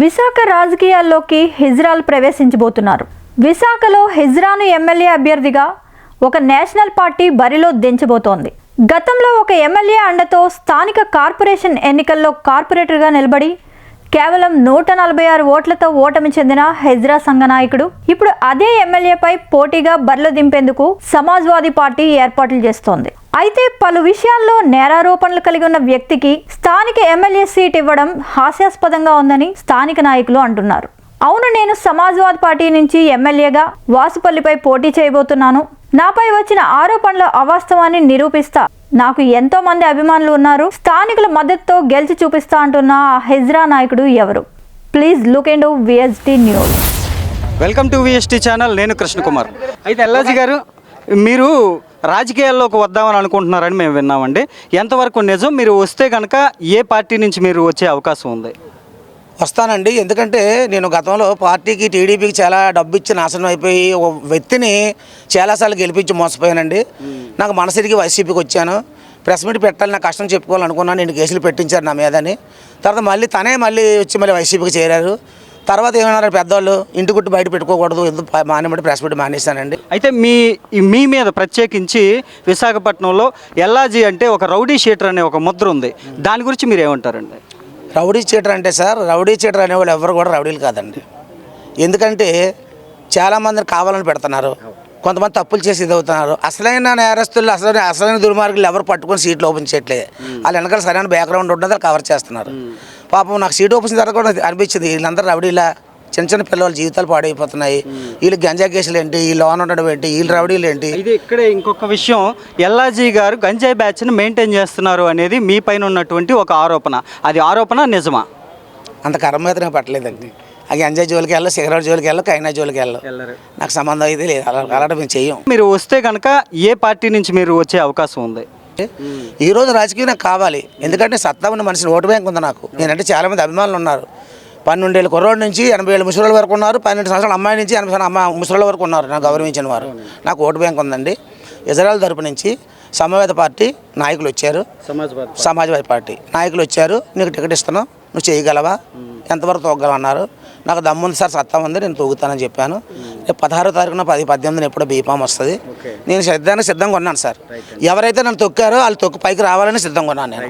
విశాఖ రాజకీయాల్లోకి హిజ్రాల్ ప్రవేశించబోతున్నారు. విశాఖలో హిజ్రాను ఎమ్మెల్యే అభ్యర్థిగా ఒక నేషనల్ పార్టీ బరిలో దించబోతోంది. గతంలో ఒక ఎమ్మెల్యే అండతో స్థానిక కార్పొరేషన్ ఎన్నికల్లో కార్పొరేటర్గా నిలబడి కేవలం నూట నలభై ఆరు ఓట్లతో ఓటమి చెందిన హెజ్రా సంఘ నాయకుడు. ఇప్పుడు అదే ఎమ్మెల్యేపై పోటీగా బరిలో దింపేందుకు సమాజ్వాదీ పార్టీ ఏర్పాట్లు చేస్తోంది. అయితే పలు విషయాల్లో నేరారోపణలు కలిగి ఉన్న వ్యక్తికి స్థానిక ఎమ్మెల్యే సీట్ ఇవ్వడం హాస్యాస్పదంగా ఉందని స్థానిక నాయకులు అంటున్నారు. అవును నేను సమాజ్వాద్ పార్టీ నుంచి ఎమ్మెల్యేగా వాసుపల్లిపై పోటీ చేయబోతున్నాను. నాపై వచ్చిన ఆరోపణల అవాస్తవాన్ని నిరూపిస్తా. నాకు ఎంతో మంది అభిమానులు ఉన్నారు. స్థానికుల మద్దతుతో గెలిచి చూపిస్తా అంటున్న ఆ హెజ్రా నాయకుడు ఎవరు? Please look and VST news. Welcome to VST channel. నేను కృష్ణకుమార్ అయితే ఎల్లాజీ గారు మీరు రాజకీయాల్లోకి వద్దామని అనుకుంటున్నారని మేము విన్నామండి. ఎంతవరకు నిజం? మీరు వస్తే కనుక ఏ పార్టీ నుంచి మీరు వచ్చే అవకాశం ఉంది? వస్తానండి. ఎందుకంటే నేను గతంలో పార్టీకి టీడీపీకి చాలా డబ్బు ఇచ్చి నాశనం అయిపోయి ఒక వ్యక్తిని చాలాసార్లు గెలిపించి మోసపోయానండి. నాకు మనసిరికి వైసీపీకి వచ్చాను. ప్రెస్ మీట్ పెట్టాలి నా కష్టం చెప్పుకోవాలనుకున్నాను. నేను కేసులు పెట్టించారు నా మీదని. తర్వాత మళ్ళీ తనే మళ్ళీ వచ్చి మళ్ళీ వైసీపీకి చేరారు. తర్వాత ఏమన్నారు పెద్దవాళ్ళు ఇంటి గుట్టు బయట పెట్టుకోకూడదు ఎందుకు మానేమంటే ప్రెస్ మీట్ మానేశానండి. అయితే మీ మీ మీద ప్రత్యేకించి విశాఖపట్నంలో ఎల్లాజీ అంటే ఒక రౌడీ షీటర్ అనే ఒక ముద్ర ఉంది. దాని గురించి మీరు ఏమంటారండి రౌడీ చీటర్ అంటే సార్ రౌడీ చీటర్ అనేవాళ్ళు ఎవరు కూడా రౌడీలు కాదండి. ఎందుకంటే చాలామందిని కావాలని పెడుతున్నారు. కొంతమంది తప్పులు చేసి ఇది అవుతున్నారు. అసలైన నేరస్తులు అసలైన అసలైన దుర్మార్గులు ఎవరు పట్టుకొని సీట్లు ఓపెన్ చేయట్లేదు. వాళ్ళ వెనకాల సరైన బ్యాక్గ్రౌండ్ ఉంటుంది కవర్ చేస్తున్నారు. పాపం నాకు సీట్ ఓపెన్ తర్వాత కూడా అనిపించింది వీళ్ళందరూ రౌడీలా? చిన్న చిన్న పిల్లల జీవితాలు పాడైపోతున్నాయి. వీళ్ళు గంజా కేసులు ఏంటి? ఈ లోన్ ఉండడం ఏంటి? వీళ్ళు రౌడీలు ఏంటి? ఇది ఇక్కడే ఇంకొక విషయం ఎల్లాజీ గారు గంజాయి బ్యాచ్ని మెయింటైన్ చేస్తున్నారు అనేది మీ పైన ఉన్నటువంటి ఒక ఆరోపణ. అది ఆరోపణ నిజమా? అంత కర్మ అయితే నాకు పట్టలేదండి. అది గంజా జోలికి వెళ్ళి సిగరెట్ జోలికి వెళ్ళి కైనా జోలికి వెళ్ళి నాకు సంబంధం అయితే లేదు. అలా అలాంటి మేము చెయ్యం. మీరు వస్తే కనుక ఏ పార్టీ నుంచి మీరు వచ్చే అవకాశం ఉంది? ఈ రోజు రాజకీయం నాకు కావాలి. ఎందుకంటే సత్తా ఉన్న మనిషిని ఓటు బ్యాంక్ ఉంది నాకు. నేనంటే చాలా మంది అభిమానులు ఉన్నారు. పన్నెండేళ్ళ కుర్రోడు నుంచి ఎనభై ఏళ్ళ ముసలి వరకు ఉన్నారు పన్నెండు సంవత్సరాల అమ్మాయి నుంచి ఎనభై అమ్మాయి ముసలి వరకు ఉన్నారు నాకు గౌరవించిన వారు. నాకు ఓటు బ్యాంక్ ఉందండి. ఇజ్రాయల్ తరపు నుంచి సమవేత పార్టీ నాయకులు వచ్చారు. సమాజ్వాదీ పార్టీ. నాయకులు వచ్చారు. నీకు టికెట్ ఇస్తున్నాం నువ్వు చేయగలవా? ఎంతవరకు తోగలవా అన్నారు. నాకు దమ్ముంది సార్ సత్తా ఉంది నేను తూగుతానని చెప్పాను. రేపు పదహారో తారీఖున పది పద్దెనిమిదిన ఎప్పుడో బీఫామ్ వస్తుంది. నేను సిద్ధానికి సిద్ధంగా ఉన్నాను సార్. ఎవరైతే నన్ను తొక్కారో వాళ్ళు తొక్కు పైకి రావాలని సిద్ధంగా ఉన్నాను నేను.